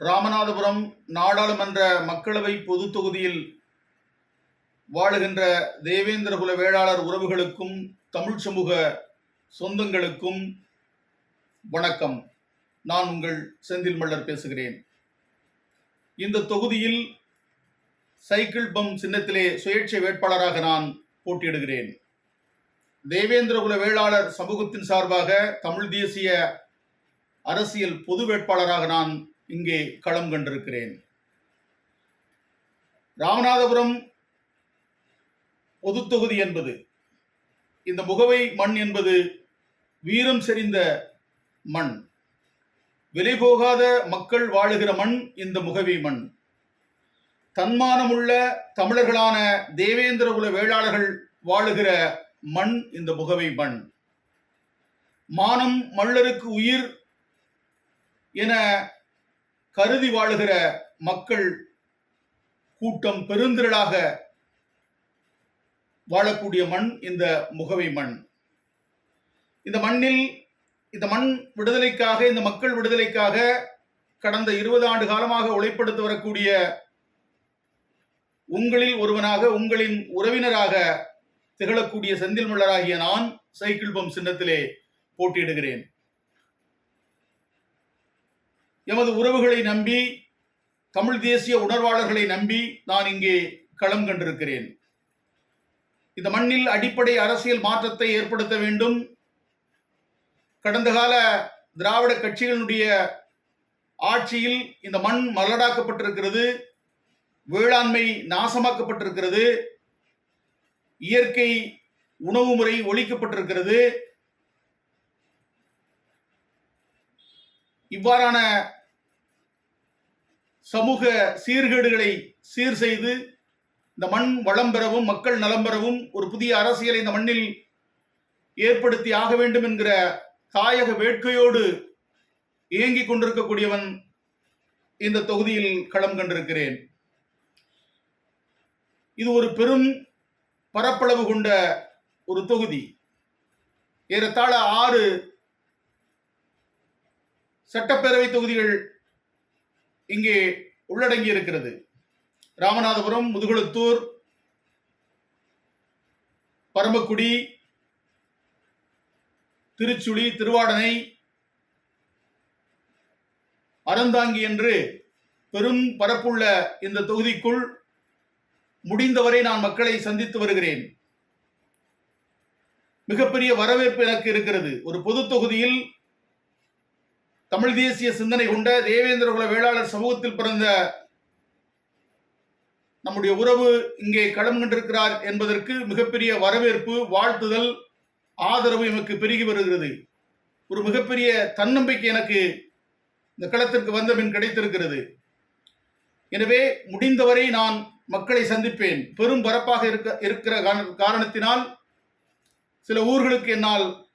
ராமநாதபுரம் நாடாளுமன்ற மக்களவை பொது தொகுதியில் வாழுகின்ற தேவேந்திரகுல வேளாளர் உறவுகளுக்கும் தமிழ் சமூக சொந்தங்களுக்கும் வணக்கம். நான் உங்கள் செந்தில் மல்லர் பேசுகிறேன். இந்த தொகுதியில் சைக்கிள் பம் சின்னத்திலே சுயேட்சை வேட்பாளராக நான் போட்டியிடுகிறேன். தேவேந்திரகுல வேளாளர் சமூகத்தின் சார்பாக தமிழ் தேசிய அரசியல் பொது வேட்பாளராக நான் இங்கே களம் கண்டிருக்கிறேன். ராமநாதபுரம் பொது தொகுதி என்பது இந்த முகவை மண் என்பது வீரம் செறிந்த மண். விலை போகாத மக்கள் வாழுகிற மண் இந்த முகவி மண். தன்மானமுள்ள தமிழர்களான தேவேந்திர குல வேளாளர்கள் வாழுகிற மண் இந்த முகவை மண். மானம் மல்லருக்கு உயிர் என கருதி வாழுகிற மக்கள் கூட்டம் பெருந்திரளாக வாழக்கூடிய மண் இந்த முகவை மண். இந்த மண்ணில் இந்த மண் விடுதலைக்காக இந்த மக்கள் விடுதலைக்காக கடந்த இருபது ஆண்டு காலமாக உழைப்படுத்தி வரக்கூடிய உங்களில் ஒருவனாக உங்களின் உறவினராக திகழக்கூடிய செந்தில் மல்லராகிய நான் சைக்கிள் பம் சின்னத்திலே போட்டியிடுகிறேன். எமது உறவுகளை நம்பி தமிழ் தேசிய உணர்வாளர்களை நம்பி நான் இங்கே களம் கண்டிருக்கிறேன். இந்த மண்ணில் அடிப்படை அரசியல் மாற்றத்தை ஏற்படுத்த வேண்டும். கடந்த கால திராவிட கட்சிகளுடைய ஆட்சியில் இந்த மண் மலடாக்கப்பட்டிருக்கிறது வேளாண்மை நாசமாக்கப்பட்டிருக்கிறது இயற்கை உணவு முறை ஒழிக்கப்பட்டிருக்கிறது. இவ்வாறான சமூக சீர்கேடுகளை சீர் செய்து இந்த மண் வளம் பெறவும் மக்கள் நலம் பெறவும் ஒரு புதிய அரசியலை இந்த மண்ணில் ஏற்படுத்தி ஆக வேண்டும் என்கிற தாயக வேட்கையோடு இயங்கிக் கொண்டிருக்கக்கூடியவன் இந்த தொகுதியில் களம் கண்டிருக்கிறேன். இது ஒரு பெரும் பரப்பளவு கொண்ட ஒரு தொகுதி. ஏறத்தாழ ஆறு சட்டப்பேரவை தொகுதிகள் இங்கே உள்ளடங்கி இருக்கிறது. ராமநாதபுரம் முதுகுளத்தூர் பரமக்குடி திருச்சுழி திருவாடனை அறந்தாங்கி என்று பெரும் பரப்புள்ள இந்த தொகுதிக்குள் முடிந்தவரை நான் மக்களை சந்தித்து வருகிறேன். மிகப்பெரிய வரவேற்பு எனக்கு இருக்கிறது. ஒரு பொது தொகுதியில் தமிழ் தேசிய சிந்தனை கொண்ட தேவேந்திரகுல வேளாளர் சமூகத்தில் பிறந்த நம்முடைய உறவு இங்கே களம் கண்டிருக்கிறார் என்பதற்கு மிகப்பெரிய வரவேற்பு வாழ்த்துதல் ஆதரவு எமக்கு பெருகி வருகிறது. ஒரு மிகப்பெரிய தன்னம்பிக்கை எனக்கு இந்த களத்திற்கு வந்த பின் கிடைத்திருக்கிறது. எனவே முடிந்தவரை நான் மக்களை சந்திப்பேன். பெரும் பரப்பாக இருக்க இருக்கிற காரண- காரணத்தினால் சில ஊர்களுக்கு என்னால்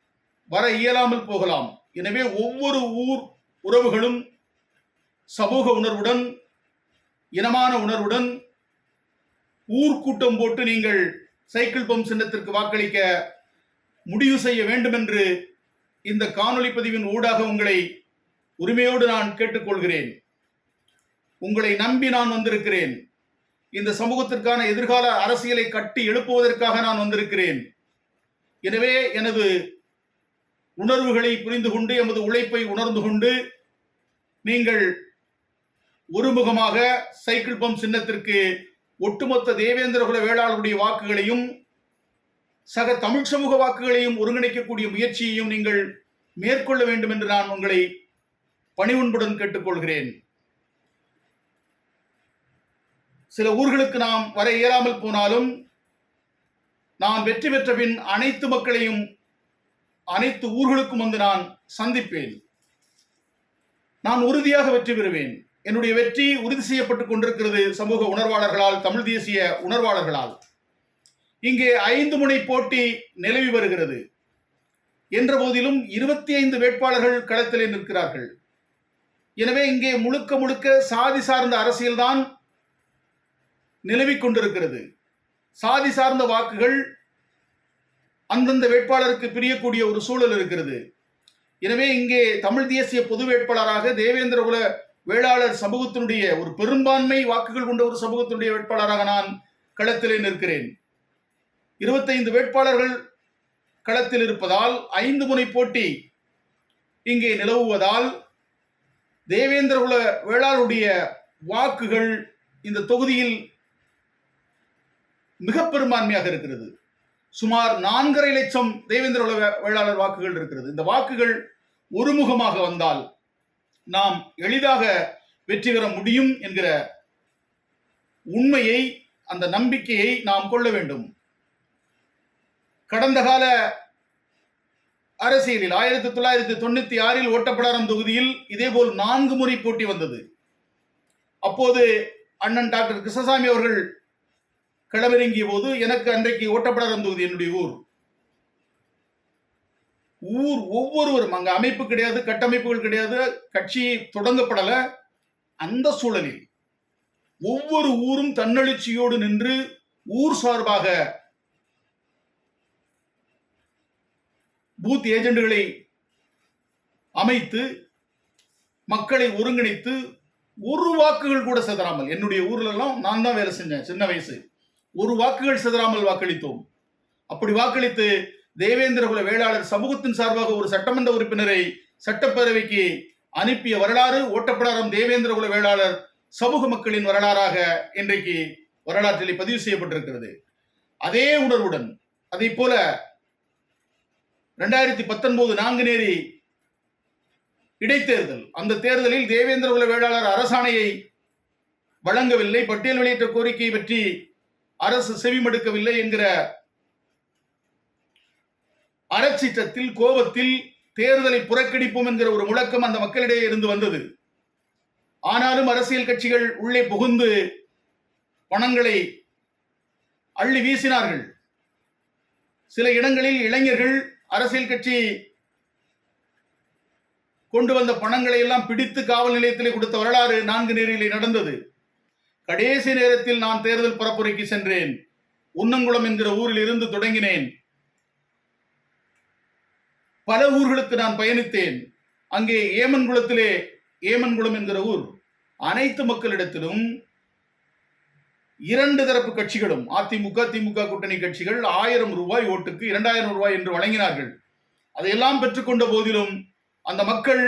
வர இயலாமல் போகலாம். எனவே ஒவ்வொரு ஊர் உறவுகளும் சமூக உணர்வுடன் இனமான உணர்வுடன் ஊர்க்கூட்டம் போட்டு நீங்கள் சைக்கிள் பம்ப் சின்னத்திற்கு வாக்களிக்க முடிவு செய்ய வேண்டும் என்று இந்த காணொலி பதிவின் ஊடாக உங்களை உரிமையோடு நான் கேட்டுக்கொள்கிறேன். உங்களை நம்பி நான் வந்திருக்கிறேன். இந்த சமூகத்திற்கான எதிர்கால அரசியலை கட்டி எழுப்புவதற்காக நான் வந்திருக்கிறேன். எனவே எனது உணர்வுகளை புரிந்து கொண்டு எமது உழைப்பை உணர்ந்து கொண்டு நீங்கள் ஒருமுகமாக சைக்கிள் பம்ப் சின்னத்திற்கு ஒட்டுமொத்த தேவேந்திரகுல வேளாளருடைய வாக்குகளையும் சக தமிழ் சமூக வாக்குகளையும் ஒருங்கிணைக்கக்கூடிய முயற்சியையும் நீங்கள் மேற்கொள்ள வேண்டும் என்று நான் உங்களை பணிவுன்புடன் கேட்டுக்கொள்கிறேன். சில ஊர்களுக்கு நாம் வர இயலாமல் போனாலும் நான் வெற்றி பெற்ற பின் அனைத்து மக்களையும் அனைத்து ஊர்களுக்கும் வந்து நான் சந்திப்பேன். நான் உறுதியாக வெற்றி பெறுவேன். என்னுடைய வெற்றி உறுதி செய்யப்பட்டுக் கொண்டிருக்கிறது சமூக உணர்வாளர்களால் தமிழ் தேசிய உணர்வாளர்களால். இங்கே ஐந்து முனை போட்டி நிலவி வருகிறது. என்ற போதிலும் இருபத்தி ஐந்து வேட்பாளர்கள் களத்திலே நிற்கிறார்கள். எனவே இங்கே முழுக்க முழுக்க சாதி சார்ந்த அரசியல்தான் நிலவிக் கொண்டிருக்கிறது. சாதி சார்ந்த வாக்குகள் அந்தந்த வேட்பாளருக்கு பிரியக்கூடிய ஒரு சூழல் இருக்கிறது. எனவே இங்கே தமிழ் தேசிய பொது வேட்பாளராக தேவேந்திரகுல வேளாளர் சமூகத்தினுடைய ஒரு பெரும்பான்மை வாக்குகள் கொண்ட ஒரு சமூகத்தினுடைய வேட்பாளராக நான் களத்திலே நிற்கிறேன். இருபத்தைந்து வேட்பாளர்கள் களத்தில் இருப்பதால் ஐந்து முனை போட்டி இங்கே நிலவுவதால் தேவேந்திரகுல வேளாளுடைய வாக்குகள் இந்த தொகுதியில் மிக பெரும்பான்மையாக இருக்கிறது. சுமார் நான்கரை லட்சம் தேவேந்திர உலக வேளாளர் வாக்குகள் இருக்கிறது. இந்த வாக்குகள் ஒருமுகமாக வந்தால் நாம் எளிதாக வெற்றி பெற முடியும் என்கிற உண்மையை அந்த நம்பிக்கையை நாம் கொள்ள வேண்டும். கடந்த கால அரசியலில் ஆயிரத்தி தொள்ளாயிரத்தி தொண்ணூத்தி ஆறில் ஓட்டப்படாரம் தொகுதியில் இதேபோல் நான்கு முறை போட்டி வந்தது. அப்போது அண்ணன் டாக்டர் கிருஷ்ணசாமி அவர்கள் களமிறங்கிய போது எனக்கு அன்றைக்கு ஓட்டப்படாரம் தொகுதி என்னுடைய ஊர். ஊர் ஒவ்வொருவரும் அங்கே அமைப்பு கிடையாது கட்டமைப்புகள் கிடையாது கட்சி தொடங்கப்படலை. அந்த சூழலில் ஒவ்வொரு ஊரும் தன்னெழுச்சியோடு நின்று ஊர் சார்பாக பூத் ஏஜெண்டுகளை அமைத்து மக்களை ஒருங்கிணைத்து ஒரு வாக்குகள் கூட சிதறாமல் என்னுடைய ஊர்லெல்லாம் நான் தான் வேலை செஞ்சேன் சின்ன வயசு. ஒரு வாக்குகள் சிதறாமல் வாக்களித்தோம். அப்படி வாக்களித்து தேவேந்திரகுல வேளாளர் சமூகத்தின் சார்பாக ஒரு சட்டமன்ற உறுப்பினரை சட்டப்பேரவைக்கு அனுப்பிய வரலாறு ஓட்டப்படாரம் தேவேந்திரகுல வேளாளர் சமூக மக்களின் வரலாறாக இன்றைக்கு வரலாற்றில் பதிவு செய்யப்பட்டிருக்கிறது. அதே உணர்வுடன் அதை போல ரெண்டாயிரத்தி பத்தொன்பது நாங்குநேரி இடைத்தேர்தல். அந்த தேர்தலில் தேவேந்திரகுல வேளாளர் அரசாணையை வழங்கவில்லை. பட்டியல் வெளியிட்ட கோரிக்கையை பற்றி அரசு செவிமடுக்கவில்லை என்கிற அறச்சீற்றத்தில் கோபத்தில் தேர்தலை புறக்கணிப்போம் என்கிற ஒரு முழக்கம் அந்த மக்களிடையே இருந்து வந்தது. ஆனாலும் அரசியல் கட்சிகள் உள்ளே புகுந்து பணங்களை அள்ளி வீசினார்கள். சில இடங்களில் இளைஞர்கள் அரசியல் கட்சி கொண்டு வந்த பணங்களை எல்லாம் பிடித்து காவல் நிலையத்திலே கொடுத்த வரலாறு நான்கு நேரிலே நடந்தது. கடைசி நேரத்தில் நான் தேர்தல் பரப்புரைக்கு சென்றேன். உன்னங்குளம் என்கிற ஊரில் இருந்து தொடங்கினேன். பல ஊர்களுக்கு நான் பயணித்தேன். அங்கே ஏமன்குளத்திலே ஏமன்குளம் என்கிற ஊர். அனைத்து மக்களிடத்திலும் இரண்டு தரப்பு கட்சிகளும் அதிமுக திமுக கூட்டணி கட்சிகள் ஆயிரம் ரூபாய் ஓட்டுக்கு இரண்டாயிரம் ரூபாய் என்று வழங்கினார்கள். அதையெல்லாம் பெற்றுக்கொண்ட போதிலும் அந்த மக்கள்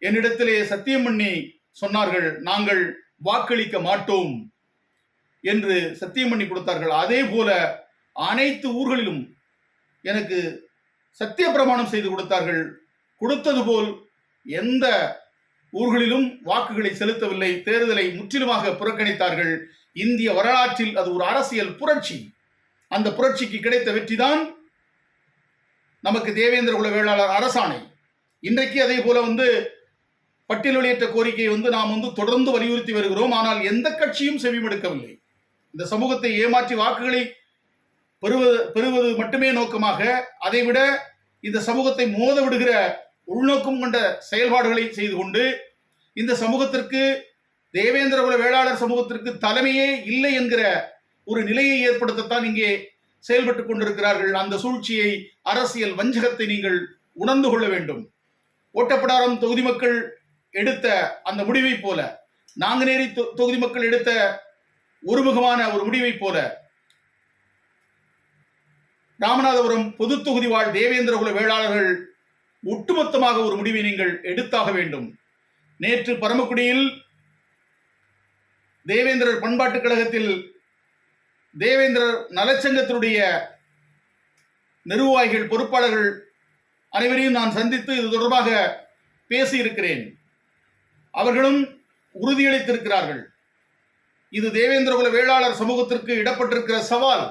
என்னிடத்திலே சத்தியம் பண்ணி சொன்னார்கள் நாங்கள் வாக்களிக்க மாட்டோம் என்று சத்தியம் பண்ணி கொடுத்தார்கள். அதே போல அனைத்து ஊர்களிலும் எனக்கு சத்திய பிரமாணம் செய்து கொடுத்தார்கள். கொடுத்தது போல் எந்த ஊர்களிலும் வாக்குகளை செலுத்தவில்லை. தேர்தலை முற்றிலுமாக புறக்கணித்தார்கள். இந்திய வரலாற்றில் அது ஒரு அரசியல் புரட்சி. அந்த புரட்சிக்கு கிடைத்த வெற்றிதான் நமக்கு தேவேந்திர குல வேளாளர் அரசாணை. இன்றைக்கு அதே போல வந்து பட்டியல் வெளியேற்ற கோரிக்கையை வந்து நாம் வந்து தொடர்ந்து வலியுறுத்தி வருகிறோம். ஆனால் எந்த கட்சியும் செவிமடுக்கவில்லை. இந்த சமூகத்தை ஏமாற்றி வாக்குகளை பெறுவது பெறுவது மட்டுமே நோக்கமாக அதைவிட இந்த சமூகத்தை மோத விடுகிற உள்நோக்கம் கொண்ட செயல்பாடுகளை செய்து கொண்டு இந்த சமூகத்திற்கு தேவேந்திரகுல வேளாளர் சமூகத்திற்கு தலைமையே இல்லை என்கிற ஒரு நிலையை ஏற்படுத்தத்தான் இங்கே செயல்பட்டு கொண்டிருக்கிறார்கள். அந்த சூழ்ச்சியை அரசியல் வஞ்சகத்தை நீங்கள் உணர்ந்து கொள்ள வேண்டும். ஓட்டப்படாரம் தொகுதி மக்கள் எடுத்த அந்த முடிவை போல நாங்குநேரி தொ- தொகுதி மக்கள் எடுத்த ஒருமுகமான ஒரு முடிவை போல ராமநாதபுரம் பொது தொகுதி வாழ் தேவேந்திரகுல வேளாளர்கள் ஒட்டுமொத்தமாக ஒரு முடிவை நீங்கள் எடுத்தாக வேண்டும். நேற்று பரமக்குடியில் தேவேந்திரர் பண்பாட்டுக் கழகத்தில் தேவேந்திரர் நலச்சங்கத்தினுடைய நிர்வாகிகள் பொறுப்பாளர்கள் அனைவரையும் நான் சந்தித்து இது தொடர்பாக பேசியிருக்கிறேன். அவர்களும் உறுதியளித்திருக்கிறார்கள். இது தேவேந்திரகுல வேளாளர் சமூகத்திற்கு இடப்பட்டிருக்கிற சவால்.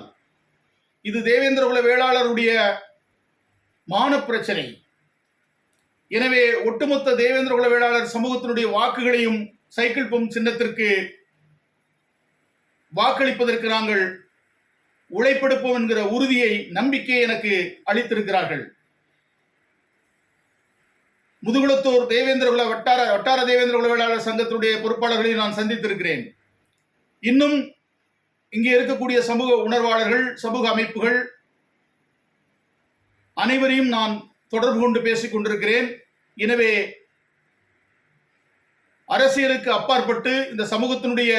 இது தேவேந்திரகுல வேளாளருடைய மான பிரச்சனை எனவே ஒட்டுமொத்த தேவேந்திரகுல வேளாளர் சமூகத்தினுடைய வாக்குகளையும் சைக்கிள் பம்ப் சின்னத்திற்கு வாக்களிப்பதற்கு நாங்கள் உழைப்பெடுப்போம் என்கிற உறுதியை நம்பிக்கை எனக்கு அளித்திருக்கிறார்கள். முதுகுளத்தூர் தேவேந்திரகுல வட்டார வட்டார தேவேந்திர உளவியலாளர் சங்கத்தினுடைய பொறுப்பாளர்களை நான் சந்தித்திருக்கிறேன். இன்னும் இங்கே இருக்கக்கூடிய சமூக உணர்வாளர்கள் சமூக அமைப்புகள் அனைவரையும் நான் தொடர்பு கொண்டு பேசிக் கொண்டிருக்கிறேன். எனவே அரசியலுக்கு அப்பாற்பட்டு இந்த சமூகத்தினுடைய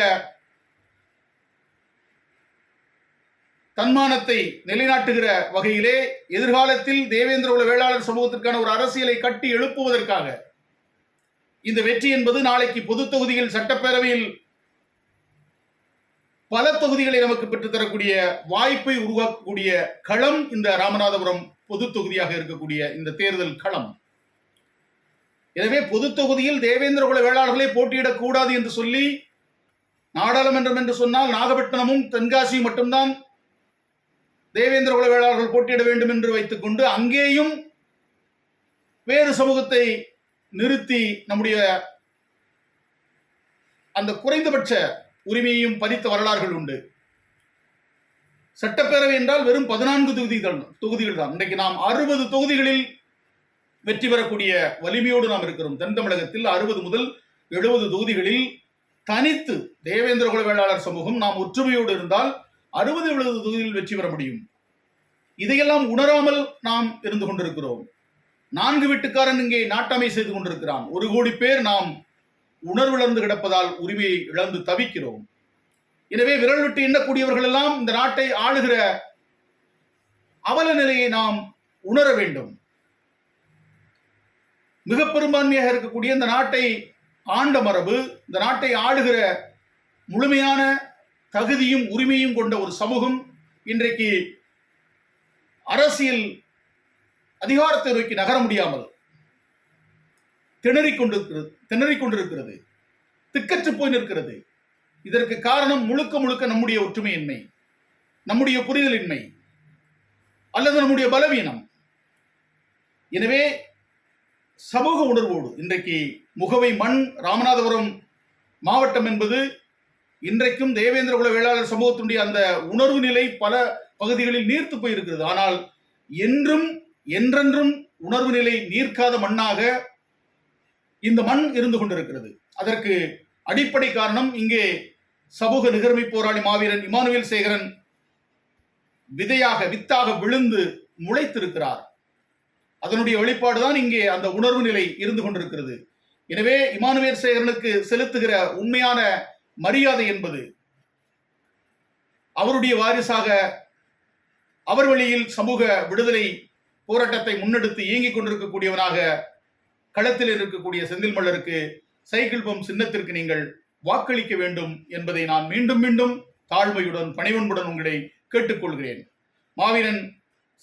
தன்மானத்தை நிலைநாட்டுகிற வகையிலே எதிர்காலத்தில் தேவேந்திர குல வேளாளர் சமூகத்திற்கான ஒரு அரசியலை கட்டி எழுப்புவதற்காக இந்த வெற்றி என்பது நாளைக்கு பொது தொகுதியில் சட்டப்பேரவையில் பல தொகுதிகளை நமக்கு பெற்றுத்தரக்கூடிய வாய்ப்பை உருவாக்கக்கூடிய களம் இந்த ராமநாதபுரம் பொது தொகுதியாக இருக்கக்கூடிய இந்த தேர்தல் களம். எனவே பொது தொகுதியில் தேவேந்திர குல வேளாளர்களே போட்டியிடக்கூடாது என்று சொல்லி நாடாளுமன்றம் என்று சொன்னால் நாகப்பட்டினமும் தென்காசியும் மட்டும்தான் தேவேந்திர குலவேளாளர்கள் போட்டியிட வேண்டும் என்று வைத்துக்கொண்டு அங்கேயும் வேறு சமூகத்தை நிறுத்தி நம்முடைய அந்த குறைந்தபட்ச உரிமையையும் பதித்த வரலாறுகள் உண்டு. சட்டப்பேரவை என்றால் வெறும் பதினான்கு தொகுதிகள் தொகுதிகள் தான். இன்றைக்கு நாம் அறுபது தொகுதிகளில் வெற்றி பெறக்கூடிய வலிமையோடு நாம் இருக்கிறோம். தென் தமிழகத்தில் அறுபது முதல் எழுபது தொகுதிகளில் தனித்து தேவேந்திர குல வேளாளர் சமூகம் நாம் ஒற்றுமையோடு இருந்தால் அறுபது எழுபது தொகுதியில் வெற்றி பெற முடியும். இதையெல்லாம் உணராமல் நாம் இருந்து கொண்டிருக்கிறோம். நான்கு வீட்டுக்காரன் இங்கே நாட்டமை செய்து கொண்டிருக்கிறான். ஒரு கோடி பேர் நாம் உணர்விழந்து கிடப்பதால் உரிமையை இழந்து தவிக்கிறோம். எனவே விரல் விட்டு எண்ணக்கூடியவர்கள் எல்லாம் இந்த நாட்டை ஆளுகிற அவல நிலையை நாம் உணர வேண்டும். மிக பெரும்பான்மையாக இருக்கக்கூடிய இந்த நாட்டை ஆண்ட மரபு இந்த நாட்டை ஆளுகிற முழுமையான தகுதியும் உரிமையும் கொண்ட ஒரு சமூகம் இன்றைக்கு அரசியல் அதிகாரத்தை நோக்கி நகர முடியாமல் திணறிக் கொண்டிருக்கிறது திணறிக் கொண்டிருக்கிறது திக்கற்று போய் நிற்கிறது. இதற்கு காரணம் முழுக்க முழுக்க நம்முடைய ஒற்றுமையின்மை நம்முடைய புரிதலின்மை அல்லது நம்முடைய பலவீனம். எனவே சமூக உணர்வோடு இன்றைக்கு முகவை மண் ராமநாதபுரம் மாவட்டம் என்பது இன்றைக்கும் தேவேந்திர குல வேளாளர் சமூகத்தினுடைய அந்த உணர்வு நிலை பல பகுதிகளில் நீர்த்து போயிருக்கிறது. ஆனால் என்றும் என்றென்றும் உணர்வு நிலை நீர்க்காத மண்ணாக இந்த மண் இருந்து கொண்டிருக்கிறது. அதற்கு அடிப்படை காரணம் இங்கே சமூக நிகர்மை போராளி மாவீரன் இமானுவேல் சேகரன் விதையாக வித்தாக விழுந்து முளைத்திருக்கிறார். அதனுடைய வெளிப்பாடுதான் இங்கே அந்த உணர்வு நிலை இருந்து கொண்டிருக்கிறது. எனவே இமானுவேல் சேகரனுக்கு செலுத்துகிற உண்மையான மரியாதை என்பது அவருடைய வாரிசாக அவர் வழியில் சமூக விடுதலை போராட்டத்தை முன்னெடுத்து இயங்கிக் கொண்டிருக்கக்கூடியவனாக களத்தில் இருக்கக்கூடிய செந்தில் மல்லருக்கு சைக்கிள் பம்ப் சின்னத்திற்கு நீங்கள் வாக்களிக்க வேண்டும் என்பதை நான் மீண்டும் மீண்டும் தாழ்மையுடன் பணிவன்புடன் உங்களை கேட்டுக்கொள்கிறேன். மாவீரன்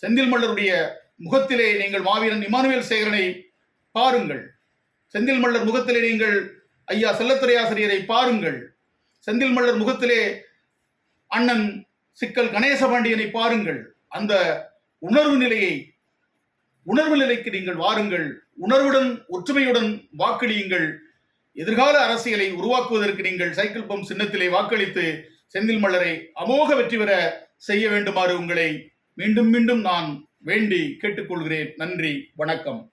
செந்தில் மல்லருடைய முகத்திலே நீங்கள் மாவீரன் இமானுவேல் சேகரனை பாருங்கள். செந்தில் மல்லர் முகத்திலே நீங்கள் ஐயா செல்லத்துறை ஆசிரியரை பாருங்கள். செந்தில் மல்லர் முகத்திலே அண்ணன் சிக்கல் கணேசபாண்டியனை பாருங்கள். அந்த உணர்வு நிலையை உணர்வு நிலைக்கு நீங்கள் வாருங்கள். உணர்வுடன் ஒற்றுமையுடன் வாக்களியுங்கள். எதிர்கால அரசியலை உருவாக்குவதற்கு நீங்கள் சைக்கிள் பம்ப் சின்னத்திலே வாக்களித்து செந்தில் மலரை அமோக வெற்றி பெற செய்ய வேண்டுமாறு உங்களை மீண்டும் மீண்டும் நான் வேண்டி கேட்டுக்கொள்கிறேன். நன்றி வணக்கம்.